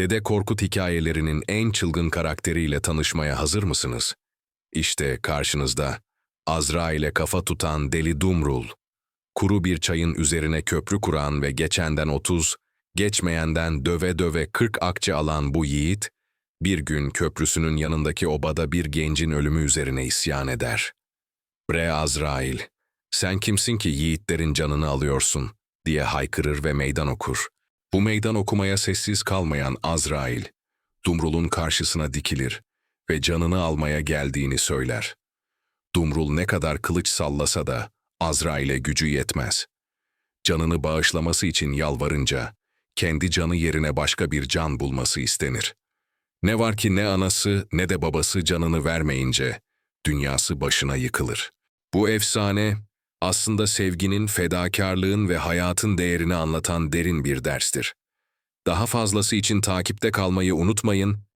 Dede Korkut hikayelerinin en çılgın karakteriyle tanışmaya hazır mısınız? İşte karşınızda Azra ile kafa tutan Deli Dumrul. Kuru bir çayın üzerine köprü kuran ve geçenden 30, geçmeyenden döve döve 40 akçe alan bu yiğit, bir gün köprüsünün yanındaki obada bir gencin ölümü üzerine isyan eder. Bre Azrail, sen kimsin ki yiğitlerin canını alıyorsun diye haykırır ve meydan okur. Bu meydan okumaya sessiz kalmayan Azrail, Dumrul'un karşısına dikilir ve canını almaya geldiğini söyler. Dumrul ne kadar kılıç sallasa da Azrail'e gücü yetmez. Canını bağışlaması için yalvarınca, kendi canı yerine başka bir can bulması istenir. Ne var ki ne anası ne de babası canını vermeyince, dünyası başına yıkılır. Bu efsane, aslında sevginin, fedakarlığın ve hayatın değerini anlatan derin bir derstir. Daha fazlası için takipte kalmayı unutmayın